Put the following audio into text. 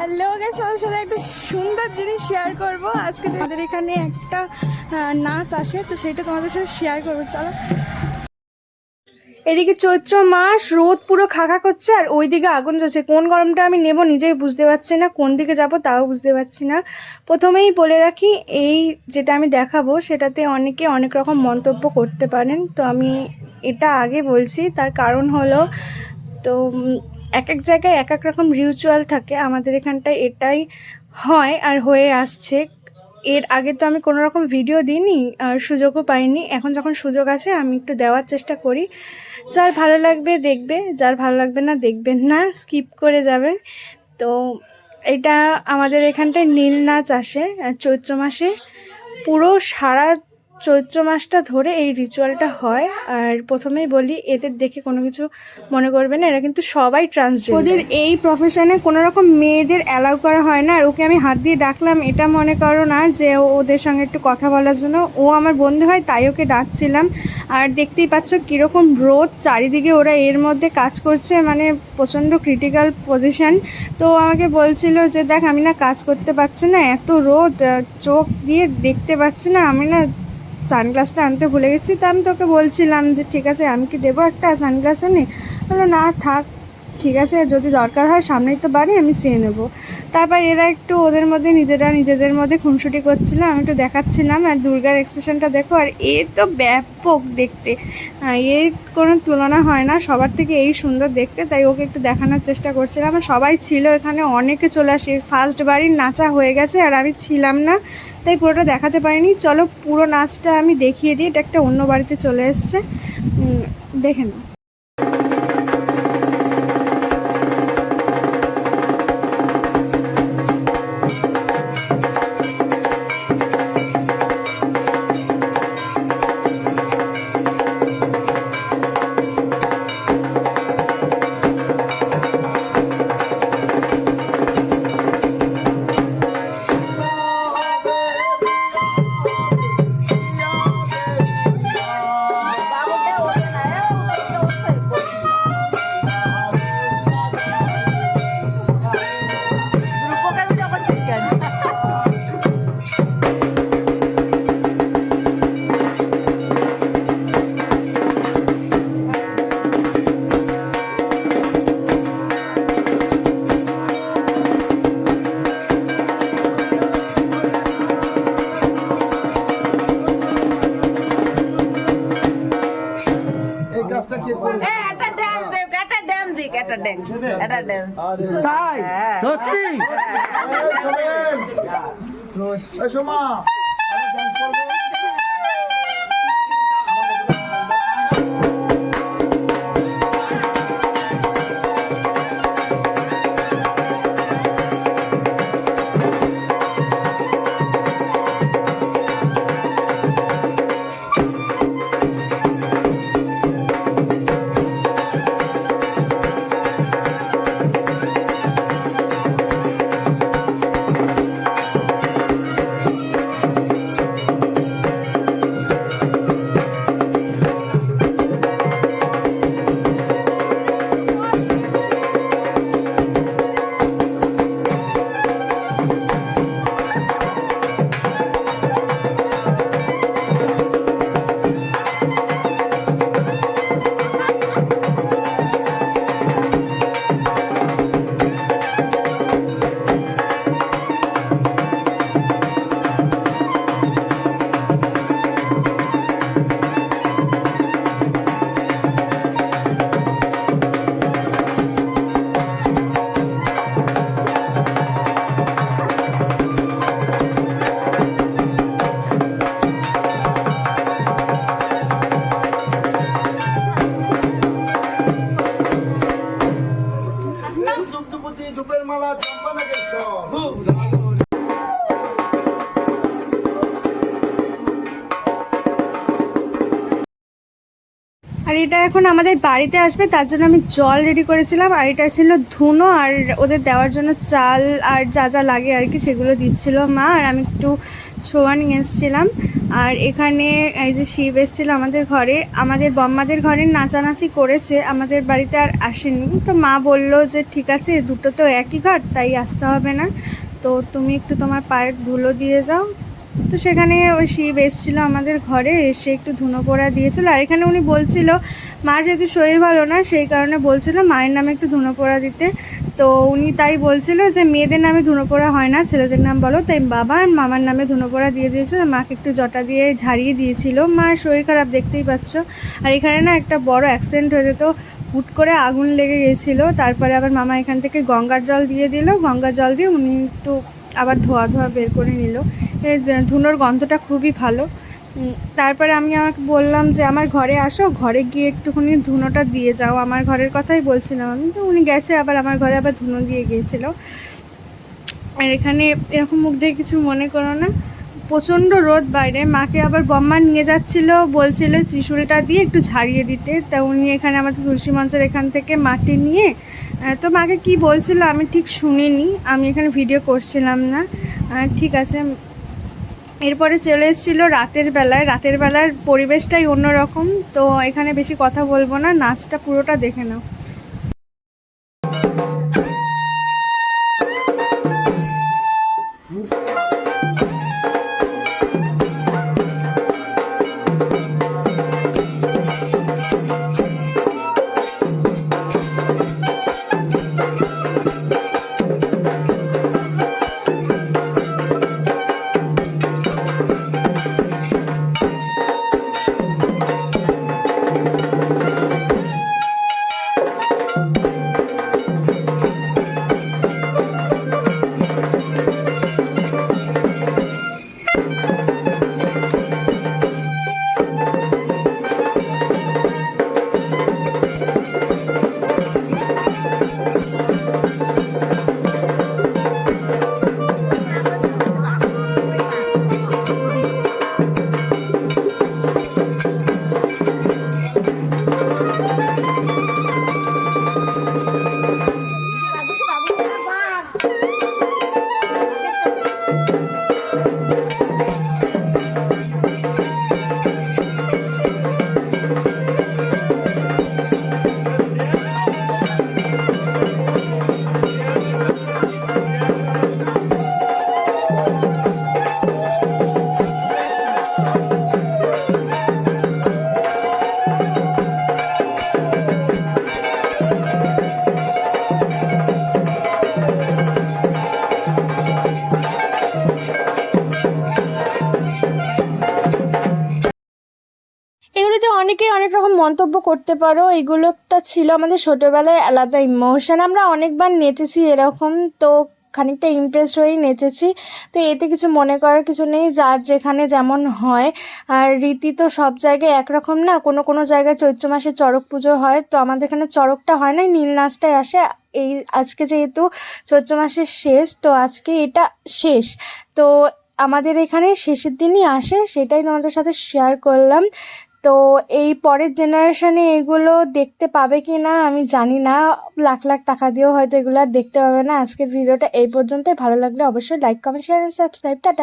Hello guys তোমাদের সাথে একটা সুন্দর জিনিস শেয়ার করব। আজকে আমাদের এখানে একটা নাচ আসে, তো সেটা তোমাদের সাথে শেয়ার করব, চলো। এদিকে চৈত্র মাস, রোদ পুরো খাখা করছে, আর ওইদিকে আগুন জ্বলছে। কোন গরমটা আমি নেব নিজেই বুঝতে পারছি না, কোন দিকে যাব তাও বুঝতে পারছি না। প্রথমেই বলে রাখি, এই যেটা আমি দেখাবো, সেটাতে অনেকে অনেক রকম মন্তব্য করতে পারেন। তো আমি এটা আগে বলছি, তার কারণ হলো, তো এক এক জায়গায় এক এক রকম রিচুয়াল থাকে। আমাদের এখানটায় এটাই হয় আর হয়ে আসছে। এর আগে তো আমি কোনো রকম ভিডিও দিইনি, আর সুযোগও পাইনি। এখন যখন সুযোগ আছে, আমি একটু দেওয়ার চেষ্টা করি। যার ভালো লাগবে, দেখবে। যার ভালো লাগবে না, দেখবেন না। স্কিপ করে যাবেন। তো এটা আমাদের এখানটায় নীল নাচ আসে চৈত্র মাসে পুরো সারা চৈত্র মাসটা ধরে এই রিচুয়ালটা হয়। আর প্রথমেই বলি, এদের দেখে কোনো কিছু মনে করবে না, এরা কিন্তু সবাই ট্রান্সজেন্ডার ওদের এই প্রফেশনে কোনো রকম মেয়েদের অ্যালাউ করা হয় না। আর ওকে আমি হাত দিয়ে ডাকলাম, এটা মনে করো না যে ওদের সঙ্গে একটু কথা বলার জন্য। ও আমার বন্ধু হয়, তাই ওকে ডাকছিলাম। আর দেখতেই পাচ্ছ কীরকম রোদ, চারিদিকে ওরা এর মধ্যে কাজ করছে মানে প্রচণ্ড ক্রিটিক্যাল পজিশন তো আমাকে বলছিল যে, দেখ, আমি না কাজ করতে পারছি না, এত রোদ চোখ দিয়ে দেখতে পাচ্ছি না, আমি না সানগ্লাসটা আনতে ভুলে গেছি, তো আমি তোকে বলছিলাম যে ঠিক আছে, আমি কি দেবো একটা সানগ্লাস এনে বলল, না, থাক, ঠিক আছে, যদি দরকার হয় সামনেই তো বাড়ি আমি চেয়ে নেব। তারপর এরা একটু ওদের মধ্যে, নিজেরা নিজেদের মধ্যে খুনসুটি করছিল, আমি একটু দেখাচ্ছিলাম, আর দুর্গার এক্সপ্রেশনটা দেখো, আর এ তো ব্যাপক দেখতে। এর কোনো তুলনা হয় না, সবার থেকে এই সুন্দর দেখতে, তাই ওকে একটু দেখানোর চেষ্টা করছিলাম। সবাই ছিল এখানে, অনেকে চলে আসে ফার্স্ট বাড়ির নাচা হয়ে গেছে, আর আমি ছিলাম না। তাই পুরোটা দেখাতে পারিনি। চলো পুরো নাচটা আমি দেখিয়ে দিই, এটা একটা অন্য বাড়িতে চলে এসছে। দেখে নাও। একটা dance দিক, একটা dance, একটা dance। তাই হ্যাঁ। সত্যি এই সোমা এটা এখন আমাদের বাড়িতে আসবে, তার জন্য আমি জল রেডি করেছিলাম। আর এটা ছিল ধুনো আর ওদের দেওয়ার জন্য চাল আর যা যা লাগে আর কি সেগুলো দিচ্ছিল মা আর আমি একটু ছোঁয়া নিয়ে এসেছিলাম। আর এখানে এই যে শিব এসেছিল আমাদের ঘরে, আমাদের বম্মাদের ঘরে নাচানাচি করেছে, আমাদের বাড়িতে আর আসেনি। তো মা বলল যে, ঠিক আছে, দুটো তো একই ঘর, তাই আসতে হবে না। তো তুমি একটু তোমার পায়ের ধুলো দিয়ে যাও। তো সেখানে ওই শিব এসেছিল আমাদের ঘরে, এসে একটু ধুনো পোড়া দিয়েছিল। আর এখানে উনি বলছিল মার যেহেতু শরীর ভালো না, সেই কারণে বলছিল মায়ের নামে একটু ধুনো পোড়া দিতে। তো উনি তাই বলছিল যে, মেয়েদের নামে ধুনো পোড়া হয় না, ছেলেদের নাম বলো। তাই বাবা আর মামার নামে ধুনো পোড়া দিয়ে দিয়েছিল। মাকে একটু জটা দিয়ে ঝাড়িয়ে দিয়েছিল। মার শরীর খারাপ, দেখতেই পাচ্ছ। আর এখানে না একটা বড় অ্যাক্সিডেন্ট হয়ে যেত। হুট করে আগুন লেগে গেছিল তারপরে আবার মামা এখান থেকে গঙ্গার জল দিয়ে দিল। গঙ্গার জল দিয়ে উনি একটু আবার ধোয়া ধোয়া বের করে নিল। ধুনোর গন্ধটা খুবই ভালো। তারপরে আমি আমাকে বললাম যে, আমার ঘরে আসো, ঘরে গিয়ে একটুখানি ধুনোটা দিয়ে যাও। আমার ঘরের কথাই বলছিলাম আমি তো উনি গেছে, আবার আমার ঘরে আবার ধুনো দিয়ে গিয়েছিল। আর এখানে এরকম মুখ দিয়ে কিছু মনে করো না। প্রচণ্ড রোদ বাইরে। মাকে আবার বম্মা নিয়ে যাচ্ছিল, বলছিল ত্রিশুলটা দিয়ে একটু ঝাড়িয়ে দিতে। তা উনি এখানে আমাদের তুলসী মঞ্চের এখান থেকে মাটি নিয়ে তো মাকে কি বলছিল আমি ঠিক শুনিনি, আমি এখানে ভিডিও করছিলাম না। ঠিক আছে। এরপরে চলে এসেছিল রাতের বেলায়। রাতের বেলার পরিবেশটাই অন্যরকম, তো এখানে বেশি কথা বলব না, নাচটা পুরোটা দেখে নাও। অনেকেই অনেক রকম মন্তব্য করতে পারো। এগুলোটা ছিল আমাদের ছোটোবেলায় আলাদা ইমোশন আমরা অনেকবার নেচেছি এরকম, তো খানিকটা ইমপ্রেস হয়েই নেচেছি। তো এতে কিছু মনে করার কিছু নেই, যার যেখানে যেমন হয়। আর রীতি তো সব জায়গায় একরকম না, কোনো কোনো জায়গায় চৈত্র মাসে চড়ক পুজো হয়। তো আমাদের এখানে চড়কটা হয় না, নীল নাচটাই আসে। এই আজকে যেহেতু চৈত্র মাসের শেষ, তো আজকে এটা শেষ। তো আমাদের এখানে শেষের দিনই আসে, সেটাই তোমাদের সাথে শেয়ার করলাম। তো এই পরের জেনারেশনে এগুলো দেখতে পাবে কি না আমি জানি না। লাখ লাখ টাকা দিয়েও হয়তো এগুলো আর দেখতে পাবে না। আজকের ভিডিওটা এই পর্যন্তই। ভালো লাগলে অবশ্যই like comment share subscribe tata.